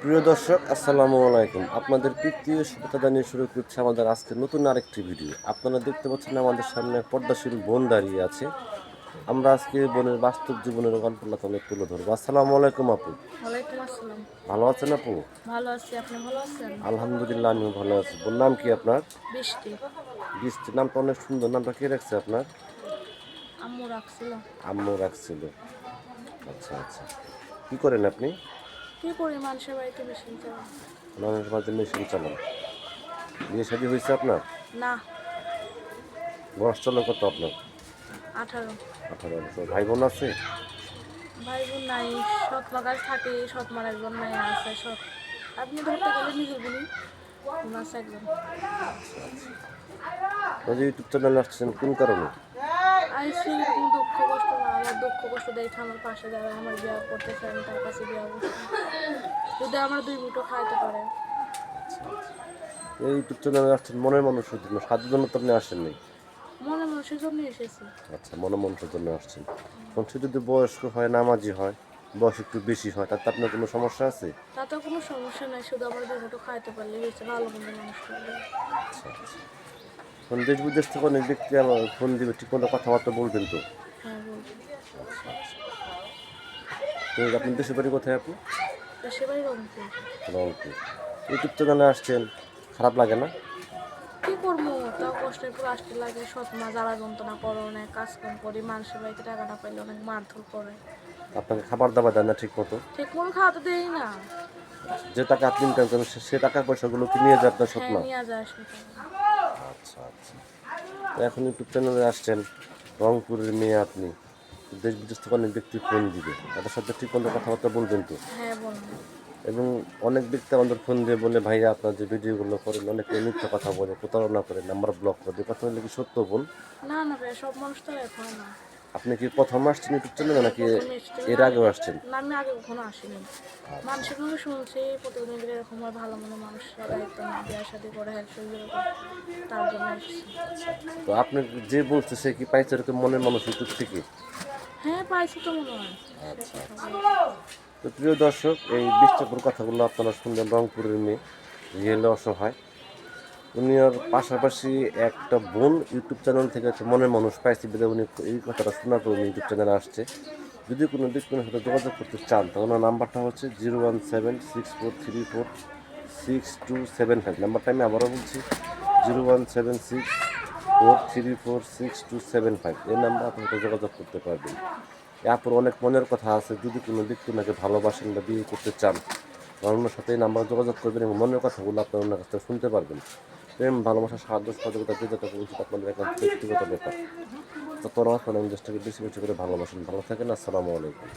প্রিয় দর্শক আসসালামু আলাইকুম। আপনাদের প্রীতীয় শুভেচ্ছা জানিয়ে শুরু করছে আমাদের আজকে নতুন আরেকটি ভিডিও। আপনারা দেখতে পাচ্ছেন আমাদের সামনে পর্দাশীল বোন দাঁড়িয়ে আছে। আমরা আজকে বোনের বাস্তব জীবনের গল্পটা তাহলে তুলে ধরবো। আসসালামু আলাইকুম আপু। ওয়ালাইকুম আসসালাম। ভালো আছেন আপু? ভালো আছি আপনি ভালো আছেন? আলহামদুলিল্লাহ আমিও ভালো আছি। বোন নাম কি আপনার? বৃষ্টি। বৃষ্টি নামটা অনেক সুন্দর। নামটা কে রাখছে আপনার? আম্মু রাখছিল। আম্মু রাখছিল। আচ্ছা আচ্ছা। কি করেন আপনি? কি করি মানুষের বাড়িতে মেশিন চালাই মানুষের মাঝে মেশিন চালান বিয়ে শাদী হয়েছে আপনার? না। বয়স চলো কত আপনার? আঠারো। আঠারো বছর। ভাই বোন আছে? ভাই বোন নাই। সৎ মাগাজ থাকে সৎ মার একজন নাই আছে সৎ। আপনি ধরতে গেলে নিজের বলি মাছ একজন। যে ইউটিউব চ্যানেল আসছেন কোন কারণে? আইসি দুঃখ কষ্ট না। আমার দুঃখ কষ্ট দেখে আমার পাশে দাঁড়ায় আমার বিয়া করতেছে আমি তার কাছে বিয়া বসছি যদি আমার দুই মুঠো পারে। এই আসছেন মনের মানুষের জন্য সাধুর জন্য তো আপনি আসেননি মনে মানুষের জন্য এসেছি। আচ্ছা মনে মানুষের জন্য আসছেন। সে যদি বয়স্ক হয় নামাজি হয় বয়স একটু বেশি হয় তাতে আপনার কোনো সমস্যা আছে? তাতে কোনো সমস্যা নাই শুধু আমার দুই মুঠো খাইতে পারলে হয়েছে ভালো মন্দ মানুষ আচ্ছা আচ্ছা এখন দেশ বিদেশ থেকে অনেক ব্যক্তি আমার ফোন দিবে ঠিক মতো কথাবার্তা বলবেন তো? হ্যাঁ বলছি আপনি দেশের বাড়ি কোথায় আপনি? রংপুর ইউটিউব চ্যানেলে আসছেন খারাপ লাগে না? কি করব? তাও কষ্টের পর আসতে লাগে সৎ মা জ্বালা যন্ত্রণা করে অনেক কাজ কাম করি মানুষের বাড়িতে টাকা না পাইলে অনেক মারধর করে। আপনাকে খাবার দাবার দেন না ঠিক মতো? ঠিক মতো খাওয়াতে দেই না। যে টাকা আপনি ইনকাম করেন সে- টাকা পয়সাগুলো কি নিয়ে যায় আপনার হ্যাঁ নিয়ে যায় আচ্ছা আচ্ছা। এখন ইউটিউব চ্যানেলে আসছেন রংপুরের মেয়ে আপনি। দেশ বিদেশ থেকে অনেক ব্যক্তি ফোন দিবে। তাদের সাথে ঠিক মতো কথাবার্তা বলবেন তো? হ্যাঁ এবং অনেক ব্যক্তি আমাদের ফোন দিয়ে বলে ভাইয়া আপনার যে ভিডিওগুলো করেন অনেকে মিথ্যা কথা বলে প্রতারণা করে নাম্বার ব্লক করে। কথা বলে কি সত্য বল? না না ভাই সব মানুষ তো না। আপনি কি প্রথম আসছেন ইউটিউব চ্যানেলে নাকি এর আগেও আসছেন? না আমি আগে কখনো আসিনি। মানুষের মুখে শুনছি প্রতিদিন এরকম হয় ভালো মনে মানুষরা দায়িত্ব না বিয়ের সাথে করে হেল্প করে তার জন্য তো আপনি যে বলছে সে কি পাইছে এরকম মনের মানুষ ইউটিউব থেকে? হ্যাঁ পাইছি তো মনে হয় তো প্রিয় দর্শক এই বিষ্ণুপুর কথাগুলো আপনারা শুনলেন রংপুরের মেয়ে রিয়েলে অসহায়। উনি ওর পাশাপাশি একটা বোন ইউটিউব চ্যানেল থেকে একটা মনের মানুষ পাইছে বলে উনি এই কথাটা শোনার পর উনি ইউটিউব চ্যানেলে আসছে। যদি কোনো ব্যক্তির সাথে যোগাযোগ করতে চান তাহলে ওনার নাম্বারটা হচ্ছে zero one seven six four three four six two seven five. নাম্বারটা আমি আবারও বলছি zero one seven six four three four six two seven five এই নাম্বার আপনার সাথে যোগাযোগ করতে পারবেন। এরপর অনেক মনের কথা আছে। যদি কোনো ব্যক্তি ওনাকে ভালোবাসেন বা বিয়ে করতে চান ওনার সাথে এই নাম্বার যোগাযোগ করবেন এবং মনের কথাগুলো আপনার ওনার কাছ থেকে শুনতে পারবেন। প্রেম, ভালোবাসা, সাহায্য, সহযোগিতা যেটা উচিত আপনাদের একটা ব্যক্তিগত ব্যাপার। তো তোরা আপনার দেশটাকে বেশি বেশি করে ভালোবাসেন। ভালো থাকেন, আসসালামু আলাইকুম।